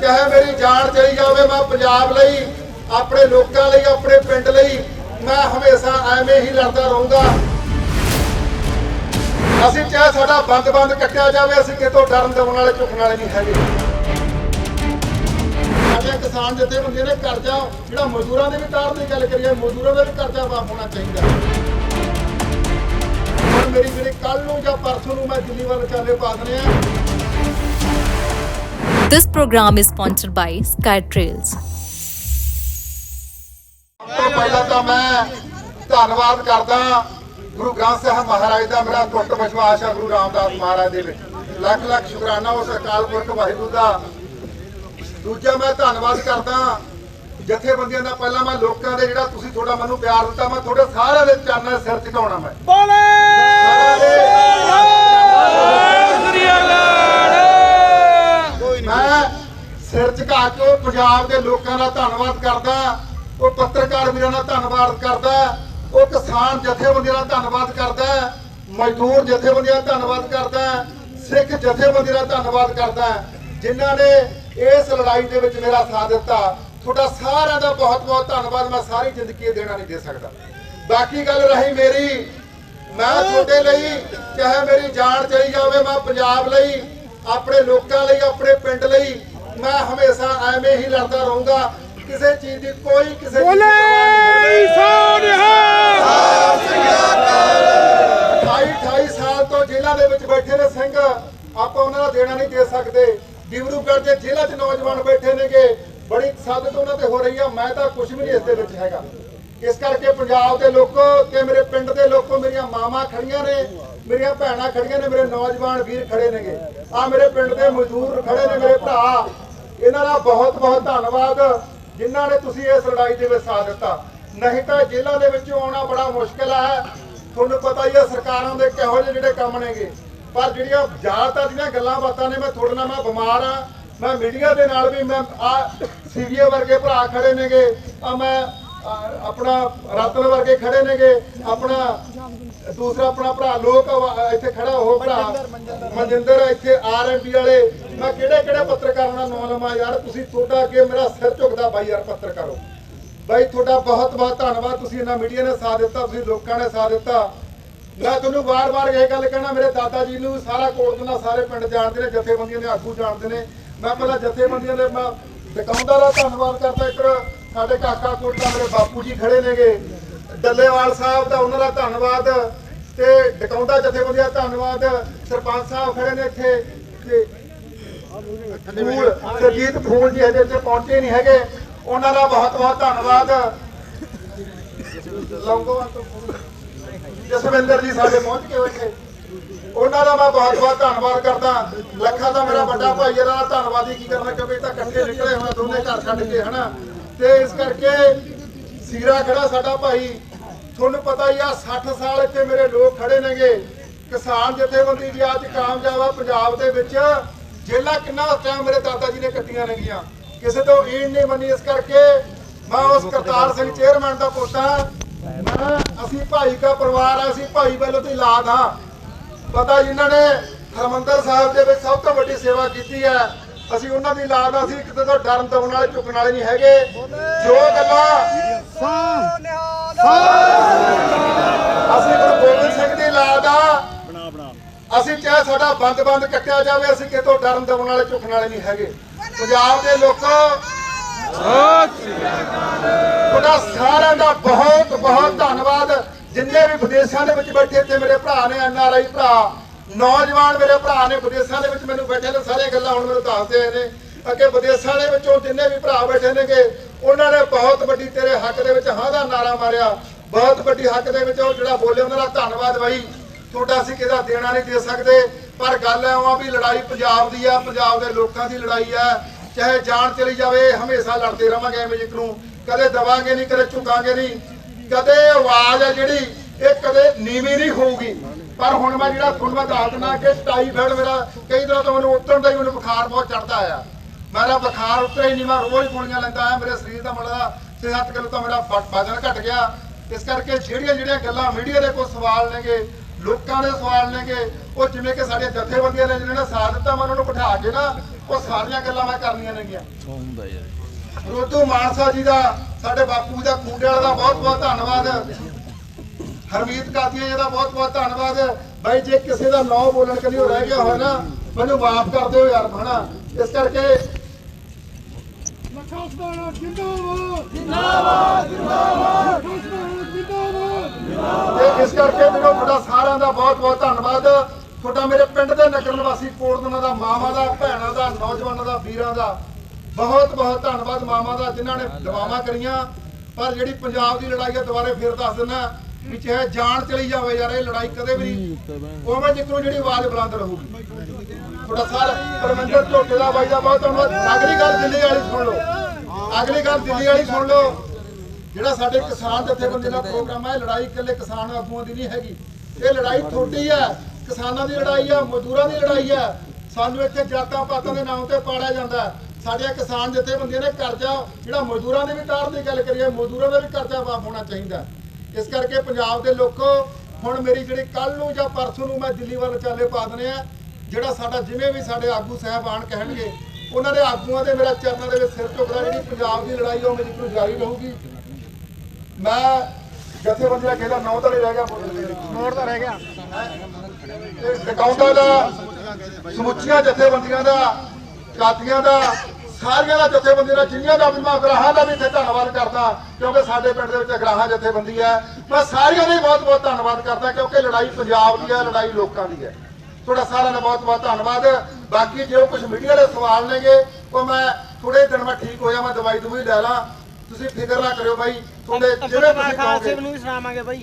ਚਾਹੇ ਮੇਰੀ ਜਾਨ ਚਲੀ ਜਾਵੇ, ਮੈਂ ਪੰਜਾਬ ਲਈ, ਆਪਣੇ ਲੋਕਾਂ ਲਈ, ਆਪਣੇ ਪਿੰਡ ਲਈ, ਮੈਂ ਹਮੇਸ਼ਾ ਐਵੇਂ ਹੀ ਲੜਦਾ ਰਹੂੰਗਾ। ਅਸੀਂ ਚਾਹੇ ਸਾਡਾ ਬੰਦ-ਬੰਦ ਕੱਟਿਆ ਜਾਵੇ, ਅਸੀਂ ਕਿਤੋਂ ਡਰਨ ਦਵਣ ਵਾਲੇ, ਝੁਕਣ ਵਾਲੇ ਨਹੀਂ ਹੈਗੇ। ਸਾਡੇ ਕਿਸਾਨ ਜਥੇਬੰਦੀਆਂ ਨੇ ਕਰਜ਼ਾ, ਜਿਹੜਾ ਮਜ਼ਦੂਰਾਂ ਦੇ ਵੀ ਤਾਰ ਦੀ ਗੱਲ ਕਰੀਏ, ਮਜ਼ਦੂਰਾਂ ਦਾ ਵੀ ਕਰਜ਼ਾ ਮਾਫ ਹੋਣਾ ਚਾਹੀਦਾ। ਹੁਣ ਮੇਰੀ ਜਿਹੜੀ ਕੱਲ ਨੂੰ ਜਾਂ ਪਰਸੋਂ ਨੂੰ ਮੈਂ ਦਿੱਲੀ ਵੱਲ ਚਾਲੇ ਪਾ ਦਨੇ ਆ This program is sponsored by Sky Trails. ਤੋਂ ਪਹਿਲਾਂ ਤਾਂ ਮੈਂ ਧੰਨਵਾਦ ਕਰਦਾ ਗੁਰੂ ਗ੍ਰੰਥ ਸਾਹਿਬ ਮਹਾਰਾਜ ਦਾ, ਮੇਰਾ ਟੁੱਟ ਵਿਸ਼ਵਾਸ ਹੈ ਗੁਰੂ ਰਾਮਦਾਸ ਮਹਾਰਾਜ ਦੇ ਵਿੱਚ। ਲੱਖ ਲੱਖ ਸ਼ੁਕਰਾਨਾ ਉਸ ਅਕਾਲ ਪੁਰਖ ਵਾਹਿਗੁਰੂ ਦਾ। ਦੂਜਾ ਮੈਂ ਧੰਨਵਾਦ ਕਰਦਾ ਜਥੇਬੰਦੀਆਂ ਦਾ। ਪਹਿਲਾਂ ਮੈਂ ਲੋਕਾਂ ਦੇ ਜਿਹੜਾ ਤੁਸੀਂ ਥੋੜਾ ਮੈਨੂੰ ਪਿਆਰ ਦਿੱਤਾ, ਮੈਂ ਤੁਹਾਡੇ ਸਾਰਿਆਂ ਦੇ ਚਰਨਾਂ 'ਚ ਸਿਰ ਝੁਕਾਉਣਾ ਮੈਂ। ਸਿਰ ਝੁਕਾ ਕੇ ਉਹ ਪੰਜਾਬ ਦੇ ਲੋਕਾਂ ਦਾ ਧੰਨਵਾਦ ਕਰਦਾ, ਉਹ ਪੱਤਰਕਾਰ ਵੀਰਾਂ ਦਾ ਧੰਨਵਾਦ ਕਰਦਾ, ਉਹ ਕਿਸਾਨ ਜਥੇਬੰਦੀਆਂ ਦਾ ਧੰਨਵਾਦ ਕਰਦਾ, ਮਜ਼ਦੂਰ ਜਥੇਬੰਦੀਆਂ ਦਾ ਧੰਨਵਾਦ ਕਰਦਾ, ਸਿੱਖ ਜਥੇਬੰਦੀਆਂ ਦਾ ਧੰਨਵਾਦ ਕਰਦਾ। ਜਿਨ੍ਹਾਂ ਨੇ ਇਸ ਲੜਾਈ ਦੇ ਵਿੱਚ ਮੇਰਾ ਸਾਥ ਦਿੱਤਾ। ਤੁਹਾਡਾ ਸਾਰਿਆਂ ਦਾ ਬਹੁਤ ਬਹੁਤ ਧੰਨਵਾਦ, ਮੈਂ ਸਾਰੀ ਜ਼ਿੰਦਗੀ ਦੇਣਾ ਨਹੀਂ ਦੇ ਸਕਦਾ। ਬਾਕੀ ਗੱਲ ਰਹੀ ਮੇਰੀ, ਮੈਂ ਤੁਹਾਡੇ ਲਈ ਚਾਹੇ ਮੇਰੀ ਜਾਨ ਚਲੀ ਜਾਵੇ, ਮੈਂ ਪੰਜਾਬ ਲਈ, ਆਪਣੇ ਲੋਕਾਂ ਲਈ, ਆਪਣੇ ਪਿੰਡ ਲਈ ਮੈਂ ਹਮੇਸ਼ਾ ਐਵੇਂ ਹੀ ਲੜਦਾ ਰਹੂੰਗਾ। ਕਿਸੇ ਚੀਜ਼ ਦੀ ਕੋਈ ਕਿਸੇ 28 ਸਾਲ ਤੋਂ ਜੇਲ੍ਹਾਂ ਦੇ ਵਿੱਚ ਬੈਠੇ ਨੇ ਸਿੰਘ। ਆਪਾਂ ਉਹਨਾਂ ਦਾ ਦੇਣਾ ਨਹੀਂ ਦੇ ਸਕਦੇ। ਡਿਬਰੂਗੜ੍ਹ ਦੇ ਜੇਲ੍ਹਾਂ 'ਚ ਨੌਜਵਾਨ ਬੈਠੇ ਨੇਗੇ। ਬੜੀ ਤਸੱਦਦ ਉਹਨਾਂ ਤੇ ਹੋ ਰਹੀ ਆ ਮੈਂ ਤਾਂ ਕੁਝ ਵੀ ਨਹੀਂ ਇਸ ਦੇ ਵਿੱਚ ਹੈਗਾ। ਇਸ ਕਰਕੇ ਪੰਜਾਬ ਦੇ ਲੋਕੋ ਤੇ ਮੇਰੇ ਪਿੰਡ ਦੇ ਲੋਕੋ ਮੇਰੀਆਂ ਮਾਵਾਂ ਖੜੀਆਂ ਨੇ। ਮੇਰੀਆਂ ਭੈਣਾਂ ਖੜੀਆਂ ਨੇ। ਮੇਰੇ ਨੌਜਵਾਨ ਵੀਰ ਖੜੇ ਨੇਗੇ। ਆ ਮੇਰੇ ਪਿੰਡ ਦੇ ਮਜ਼ਦੂਰ ਖੜੇ ਨੇ। ਮੇਰੇ ਭਰਾ ਇਹਨਾਂ ਦਾ ਬਹੁਤ ਬਹੁਤ ਧੰਨਵਾਦ, ਜਿਨ੍ਹਾਂ ਨੇ ਤੁਸੀਂ ਇਸ ਲੜਾਈ ਦੇ ਵਿੱਚ ਸਾਥ ਦਿੱਤਾ। ਨਹੀਂ ਤਾਂ ਜੇਲ੍ਹਾਂ ਦੇ ਵਿੱਚ ਆਉਣਾ ਬੜਾ ਮੁਸ਼ਕਲ ਹੈ। ਤੁਹਾਨੂੰ ਪਤਾ ਹੀ ਹੈ ਸਰਕਾਰਾਂ ਦੇ ਕਿਹੋ ਜਿਹੇ ਜਿਹੜੇ ਕੰਮ ਨੇਗੇ। ਪਰ ਜਿਹੜੀਆਂ ਜ਼ਿਆਦਾਤਰ ਦੀਆਂ ਗੱਲਾਂ ਬਾਤਾਂ ਨੇ, ਮੈਂ ਤੁਹਾਡੇ ਨਾਲ ਮੈਂ ਬਿਮਾਰ ਆ ਮੈਂ ਮੀਡੀਆ ਦੇ ਨਾਲ ਵੀ ਮੈਂ ਆ ਸੀਵੀਏ ਵਰਗੇ ਭਰਾ ਖੜੇ ਨੇਗੇ। ਆ ਮੈਂ ਆਪਣਾ ਰਤਨ ਵਰਗੇ ਖੜੇ ਨੇਗੇ। ਆਪਣਾ ਦੂਸਰਾ ਆਪਣਾ ਭਰਾ ਲੋਕ ਇੱਥੇ ਖੜਾ ਹੋ ਭਰਾ। ਮਨਜਿੰਦਰ ਇੱਥੇ ਆਰਐਮਪੀ ਵਾਲੇ। ਮੈਂ ਕਿਹੜੇ ਕਿਹੜੇ ਪੱਤਰਕਾਰਾਂ ਦਾ ਨਾਮ ਲਵਾਂ ਯਾਰ ਤੁਸੀਂ ਤੁਹਾਡਾ ਅੱਗੇ ਮੇਰਾ ਸਿਰ ਝੁਕਦਾ ਬਾਈ ਯਾਰ ਪੱਤਰਕਾਰੋ। ਬਾਈ ਤੁਹਾਡਾ ਬਹੁਤ ਬਹੁਤ ਧੰਨਵਾਦ। ਤੁਸੀਂ ਇਹਨਾਂ ਮੀਡੀਆ ਨੇ ਸਾਥ ਦਿੱਤਾ ਤੁਸੀਂ ਲੋਕਾਂ ਨੇ ਸਾਥ ਦਿੱਤਾ। ਮੈਂ ਤੁਹਾਨੂੰ ਵਾਰ-ਵਾਰ ਇਹ ਗੱਲ ਕਹਿਣਾ ਮੇਰੇ ਦਾਦਾ ਜੀ ਨੂੰ ਸਾਰਾ ਕੋਟਨਾ ਸਾਰੇ ਪਿੰਡ ਜਾਣਦੇ ਨੇ ਜਥੇਬੰਦੀਆਂ ਦੇ ਆਗੂ ਜਾਣਦੇ ਨੇ। ਮੈਂ ਪਹਿਲਾਂ ਜਥੇਬੰਦੀਆਂ ਦੇ ਮੈਂ ਦੁਕਾਨਦਾਰ ਦਾ ਧੰਨਵਾਦ ਕਰਦਾ ਇੱਕ ਸਾਡੇ ਕਾਕਾ ਕੋਟਲਾ ਮੇਰੇ ਬਾਪੂ ਜੀ ਖੜੇ ਨੇਗੇ। ਡੱਲੇਵਾਲ ਸਾਹਿਬ ਦਾ ਉਹਨਾਂ ਦਾ ਧੰਨਵਾਦ ਤੇ ਡਕਾਉਂਦਾ ਜਥੇਬੰਦੀਆਂ ਧੰਨਵਾਦ। ਸਰਪੰਚ ਸਾਹਿਬ ਖੜੇ ਨੇ ਇੱਥੇ ਤੇ ਫੂਲ, ਸਰਜੀਤ ਫੂਲ ਜੀ ਹਜੇ ਇੱਥੇ ਪਹੁੰਚੇ ਨਹੀਂ ਹੈਗੇ। ਉਹਨਾਂ ਦਾ ਬਹੁਤ ਬਹੁਤ ਧੰਨਵਾਦ। ਲੌਂਗੋਵਾਲ ਤੋਂ ਜਸਵਿੰਦਰ ਜੀ ਸਾਡੇ ਪਹੁੰਚ ਕੇ ਹੋਏ ਉਹਨਾਂ ਦਾ ਮੈਂ ਬਹੁਤ ਬਹੁਤ ਧੰਨਵਾਦ ਕਰਦਾ। ਲੱਖਾਂ ਦਾ ਮੇਰਾ ਵੱਡਾ ਭਾਈ, ਇਹਨਾਂ ਦਾ ਧੰਨਵਾਦ ਹੀ ਕੀ ਕਰਨਾ, ਕਿਉਂਕਿ ਤਾਂ ਇਕੱਠੇ ਨਿਕਲੇ ਹੋਏ ਦੋਨੇ ਘਰ ਛੱਡ ਕੇ, ਹਨਾ। ਤੇ ਇਸ ਕਰਕੇ ਸੀਰਾ ਖੜਾ ਸਾਡਾ ਭਾਈ। ਤੁਹਾਨੂੰ ਪਤਾ ਹੀ ਆ 60 ਸਾਲ ਇੱਥੇ ਮੇਰੇ ਲੋਕ ਖੜੇ ਨੇਗੇ। ਕਿਸਾਨ ਜਥੇਬੰਦੀ ਜੀ ਅੱਜ ਕਾਮਯਾਬ ਆ ਪੰਜਾਬ ਦੇ ਵਿੱਚ। ਜੇਲਾ ਕਿੰਨਾ ਟਾਈਮ ਮੇਰੇ ਦਾਦਾ ਜੀ ਨੇ ਕੱਟੀਆਂ ਨੇਗੀਆਂ। ਕਿਸੇ ਤੋਂ ਈਣ ਨਹੀਂ ਮੰਨੀ ਇਸ ਕਰਕੇ ਮੈਂ ਉਸ ਕਰਤਾਰ ਸਿੰਘ ਚੇਅਰਮੈਨ ਦਾ ਪੋਤਾ ਮੈਂ ਅਸੀਂ ਭਾਈ ਦਾ ਪਰਿਵਾਰ ਆ ਅਸੀਂ ਭਾਈ ਵੱਲੋਂ ਦੀ ਔਲਾਦ ਹਾਂ ਪਤਾ ਜਿਨ੍ਹਾਂ ਨੇ ਹਰਮੰਦਰ ਸਾਹਿਬ ਦੇ ਵਿੱਚ ਸਭ ਤੋਂ ਵੱਡੀ ਸੇਵਾ ਕੀਤੀ ਹੈ ਅਸੀਂ ਉਹਨਾਂ ਦੀ ਔਲਾਦ ਆ ਅਸੀਂ ਕਿਤੇ ਤੋਂ ਡਰਨ ਦਵਣ ਵਾਲੇ ਝੁਕਣ ਵਾਲੇ ਨਹੀਂ ਹੈਗੇ। ਜੋ ਗੱਲਾਂ ਅਸੀਂ ਗੁਰੂ ਗੋਬਿੰਦ ਸਿੰਘ ਦੀ ਔਲਾਦ ਆ, ਅਸੀਂ ਚਾਹੇ ਸਾਡਾ ਬੰਦ-ਬੰਦ ਕੱਟਿਆ ਜਾਵੇ, ਅਸੀਂ ਕਿਤੋਂ ਡਰਨ ਦਵਣ ਵਾਲੇ ਝੁਕਣ ਵਾਲੇ ਨਹੀਂ ਹੈਗੇ। ਪੰਜਾਬ ਦੇ ਲੋਕੋ, ਤੁਹਾਡਾ ਸਾਰਿਆਂ ਦਾ ਬਹੁਤ ਬਹੁਤ ਧੰਨਵਾਦ। ਜਿੰਨੇ ਵੀ ਵਿਦੇਸ਼ਾਂ ਦੇ ਵਿੱਚ ਬੈਠੇ ਤੇ ਮੇਰੇ ਭਰਾ ਨੇ ਐਨਆਰਆਈ ਭਰਾ ਨੌਜਵਾਨ ਮੇਰੇ ਭਰਾ ਨੇ ਵਿਦੇਸ਼ਾਂ ਦੇ ਵਿੱਚ ਮੈਨੂੰ ਬੈਠੇ ਨੇ ਸਾਰੇ ਗੱਲਾਂ ਹੁਣ ਮੈਨੂੰ ਦੱਸਦੇ ਆਏ ਨੇ। ਅੱਗੇ ਵਿਦੇਸ਼ਾਂ ਦੇ ਵਿੱਚੋਂ ਜਿੰਨੇ ਵੀ ਭਰਾ ਬੈਠੇ ਨੇਗੇ, ਉਹਨਾਂ ਨੇ ਬਹੁਤ ਵੱਡੀ ਤੇਰੇ ਹੱਕ ਦੇ ਵਿੱਚ ਹਾਂ ਦਾ ਨਾਰਾ ਮਾਰਿਆ। ਬਹੁਤ ਵੱਡੀ ਹੱਕ ਦੇ ਵਿੱਚ ਉਹ ਜਿਹੜਾ ਬੋਲੇ, ਉਹਨਾਂ ਦਾ ਧੰਨਵਾਦ ਬਾਈ। ਤੁਹਾਡਾ ਅਸੀਂ ਕਿਹਦਾ ਦੇਣਾ ਨਹੀਂ ਦੇ ਸਕਦੇ। ਪਰ ਗੱਲ ਐ ਆ ਵੀ ਲੜਾਈ ਪੰਜਾਬ ਦੀ ਆ, ਪੰਜਾਬ ਦੇ ਲੋਕਾਂ ਦੀ ਲੜਾਈ ਆ। ਚਾਹੇ ਜਾਨ ਚਲੀ ਜਾਵੇ, ਹਮੇਸ਼ਾ ਲੜਦੇ ਰਵਾਂਗੇ ਐਵੇਂ ਜਿਕ ਨੂੰ ਕਦੇ ਦਵਾਂਗੇ ਨਹੀਂ, ਕਦੇ ਝੁਕਾਂਗੇ ਨਹੀਂ। ਕਦੇ ਆਵਾਜ਼ ਆ ਜਿਹੜੀ, ਇਹ ਕਦੇ ਨੀਵੀਂ ਨਹੀਂ ਹੋਊਗੀ। ਪਰ ਹੁਣ ਮੈਂ ਜਿਹੜਾ ਤੁਹਾਨੂੰ ਮੈਂ ਦੱਸ ਦਿੰਦਾ ਕਿ ਟਾਈਫਾਇਡ ਮੇਰਾ ਕਈ ਦਿਨਾਂ ਤੋਂ ਮੈਨੂੰ ਉਤਰਨ ਦਾ ਹੀ ਮੈਨੂੰ ਬੁਖਾਰ ਬਹੁਤ ਚੜਦਾ ਆ। ਮੇਰਾ ਬੁਖਾਰ ਉਤਰੇ ਹੀ ਨਹੀਂ ਮੈਂ ਰੋਜ਼ ਗੋਲੀਆਂ ਲੈਂਦਾ ਆ। ਮੇਰੇ ਸਰੀਰ ਦਾ ਮਤਲਬ 6-7 ਕਿਲੋ ਤਾਂ ਮੇਰਾ ਵਜ਼ਨ ਘਟ ਗਿਆ। ਇਸ ਕਰਕੇ ਜਿਹੜੀਆਂ ਜਿਹੜੀਆਂ ਗੱਲਾਂ ਮੀਡੀਆ ਦੇ ਕੋਲ ਸਵਾਲ ਨੇਗੇ ਲੋਕਾਂ ਦੇ ਸਵਾਲ ਨੇਗੇ ਉਹ ਜਿਵੇਂ ਕਿ ਸਾਡੇ ਜਥੇਬੰਦੀਆਂ ਨੇ ਜਿਹਨਾਂ ਨੇ ਸਾਥ ਦਿੱਤਾ ਮੈਂ ਉਹਨਾਂ ਨੂੰ ਬਿਠਾ ਕੇ ਨਾ ਉਹ ਸਾਰੀਆਂ ਗੱਲਾਂ ਮੈਂ ਕਰਨੀਆਂ ਨੇਗੀਆਂ। ਰੋਦੂ ਮਾਨਸਾ ਜੀ ਦਾ ਸਾਡੇ ਬਾਪੂ ਦਾ ਕੁੰਡੇ ਵਾਲਾ ਦਾ ਬਹੁਤ ਬਹੁਤ ਧੰਨਵਾਦ। ਹਰਮੀਤ ਕਾਦੀਆਂ ਜੀ ਦਾ ਬਹੁਤ ਬਹੁਤ ਧੰਨਵਾਦ। ਬਾਈ ਜੇ ਕਿਸੇ ਦਾ ਨਾਂ ਬੋਲਣ ਕਰੀ ਰਹਿ ਗਿਆ ਹੋਇਆ ਨਾ ਮੈਨੂੰ ਮਾਫ ਕਰ ਦਿਓ ਯਾਰ ਹਨਾ ਇਸ ਕਰਕੇ ਲਖਾਸਦਾਨਾ ਜਿੰਦਾਬਾਦ। ਜਿੰਦਾਬਾਦ ਜਿੰਦਾਬਾਦ। ਜਿੰਦਾਬਾਦ। ਤੇ ਇਸ ਕਰਕੇ ਮੈਨੂੰ ਤੁਹਾਡਾ ਸਾਰਿਆਂ ਦਾ ਬਹੁਤ ਬਹੁਤ ਧੰਨਵਾਦ। ਤੁਹਾਡਾ ਮੇਰੇ ਪਿੰਡ ਦੇ ਨਗਰ ਨਿਵਾਸੀ ਕੋਟਦਨਾ ਦਾ ਮਾਵਾਂ ਦਾ ਭੈਣਾਂ ਦਾ ਨੌਜਵਾਨਾਂ ਦਾ ਵੀਰਾਂ ਦਾ ਬਹੁਤ ਬਹੁਤ ਧੰਨਵਾਦ ਮਾਵਾਂ ਦਾ ਜਿਨ੍ਹਾਂ ਨੇ ਦੁਆਵਾਂ ਕਰੀਆਂ। ਪਰ ਜਿਹੜੀ ਪੰਜਾਬ ਦੀ ਲੜਾਈ ਹੈ ਦੁਬਾਰੇ ਫੇਰ ਦੱਸ ਦਿੰਦਾ। ਵੀ ਚਾਹੇ ਜਾਨ ਚਲੀ ਜਾਵੇ ਯਾਰ ਇਹ ਲੜਾਈ ਕਦੇ ਵੀ ਨਹੀਂ। ਉਵੇਂ ਜਿੱਕਰੋਂ ਜਿਹੜੀ ਆਵਾਜ਼ ਬੁਲੰਦ ਰਹੂਗੀ। ਤੁਹਾਡਾ ਸਾਰਾ ਪਰਮਿੰਦਰ ਝੋਟੇ ਦਾ ਬਾਈ ਦਾ ਬਹੁਤ ਧੰਨਵਾਦ ਅਗਲੀ ਗੱਲ ਦਿੱਲੀ ਵਾਲੀ ਸੁਣ ਲਓ। ਅਗਲੀ ਗੱਲ ਦਿੱਲੀ ਵਾਲੀ ਸੁਣ ਲਓ। ਜਿਹੜਾ ਸਾਡੇ ਕਿਸਾਨ ਜਥੇਬੰਦੀ ਦਾ ਪ੍ਰੋਗਰਾਮ ਹੈ ਲੜਾਈ ਇਕੱਲੇ ਕਿਸਾਨ ਆਗੂਆਂ ਦੀ ਨਹੀਂ ਹੈਗੀ। ਇਹ ਲੜਾਈ ਤੁਹਾਡੀ ਹੈ ਕਿਸਾਨਾਂ ਦੀ ਲੜਾਈ ਹੈ ਮਜ਼ਦੂਰਾਂ ਦੀ ਲੜਾਈ ਹੈ। ਸਾਨੂੰ ਇੱਥੇ ਜਾਤਾਂ ਪਾਤਾਂ ਦੇ ਨਾਮ ਤੇ ਪਾੜਿਆ ਜਾਂਦਾ ਹੈ। ਸਾਡੀਆਂ ਕਿਸਾਨ ਜਥੇਬੰਦੀਆਂ ਨੇ ਕਰਜ਼ਾ ਜਿਹੜਾ ਮਜ਼ਦੂਰਾਂ ਦੇ ਵੀ ਤਾਰ ਦੀ ਗੱਲ ਕਰੀਏ ਮਜ਼ਦੂਰਾਂ ਦਾ ਵੀ ਕਰਜ਼ਾ ਮਾਫ ਹੋਣਾ ਚਾਹੀਦਾ। ਇਸ ਕਰਕੇ ਪੰਜਾਬ ਦੇ ਲੋਕੋ ਹੁਣ ਮੇਰੀ ਜਿਹੜੀ ਕੱਲ ਨੂੰ ਜਾਂ ਪਰਸੋਂ ਨੂੰ ਮੈਂ ਦਿੱਲੀ ਵੱਲ ਚਾਲੇ ਪਾ ਦਨੇ ਆ ਜਿਹੜਾ ਸਾਡਾ ਜਿਵੇਂ ਵੀ ਸਾਡੇ ਆਗੂ ਸਾਹਿਬਾਨ ਕਹਿਣਗੇ ਉਹਨਾਂ ਦੇ ਆਗੂਆਂ ਦੇ ਮੇਰਾ ਚਰਨਾਂ ਦੇ ਵਿੱਚ ਸਿਰ ਝੁਕਦਾ ਜਿਹੜੀ ਪੰਜਾਬ ਦੀ ਲੜਾਈ ਉਹ ਮੇਰੀ ਕੋਈ ਜਾਰੀ ਰਹੂਗੀ। ਮੈਂ ਜਥੇਬੰਦੀਆਂ ਕਿਹਦਾ ਨੌ ਤਾਂ ਰਹਿ ਗਿਆ ਨੌ ਤਾਂ ਰਹਿ ਗਿਆ। ਟਿਕਾਉਂਦਾ ਦਾ ਸਮੁੱਚੀਆਂ ਜਥੇਬੰਦੀਆਂ ਦਾ ਜਾਤੀਆਂ ਦਾ ਸਾਰੀਆਂ ਦਾ ਜਥੇਬੰਦੀਆਂ ਦਾ ਜਿੰਨੀਆਂ ਦਾ ਵੀ ਮੈਂ ਅਗਰਾਹਾਂ ਦਾ ਵੀ ਇੱਥੇ ਧੰਨਵਾਦ ਕਰਦਾ ਕਿਉਂਕਿ ਸਾਡੇ ਪਿੰਡ ਦੇ ਵਿੱਚ ਅਗਰਾਹਾਂ ਜਥੇਬੰਦੀ ਹੈ। ਮੈਂ ਸਾਰਿਆਂ ਦਾ ਹੀ ਬਹੁਤ ਬਹੁਤ ਧੰਨਵਾਦ ਕਰਦਾ ਕਿਉਂਕਿ ਲੜਾਈ ਪੰਜਾਬ ਦੀ ਹੈ ਲੜਾਈ ਲੋਕਾਂ ਦੀ ਹੈ। ਤੁਹਾਡਾ ਸਾਰਿਆਂ ਦਾ ਬਹੁਤ ਬਹੁਤ ਧੰਨਵਾਦ। ਬਾਕੀ ਜੋ ਕੁਝ ਮੀਡੀਆ ਦੇ ਸਵਾਲ ਨੇਗੇ ਉਹ ਮੈਂ ਥੋੜੇ ਦਿਨ ਮੈਂ ਠੀਕ ਹੋਇਆ ਮੈਂ ਦਵਾਈ ਦਵਾਈ ਲੈ ਲਾਂ। ਤੁਸੀਂ ਫਿਕਰ ਨਾ ਕਰਿਓ ਬਾਈ ਤੁਹਾਡੇ ਜਿਵੇਂ ਤੁਸੀਂ ਖਾਲਸੇ ਕਹੋਗੇ। ਨੂੰ ਵੀ ਸੁਣਾਵਾਂਗੇ ਬਾਈ।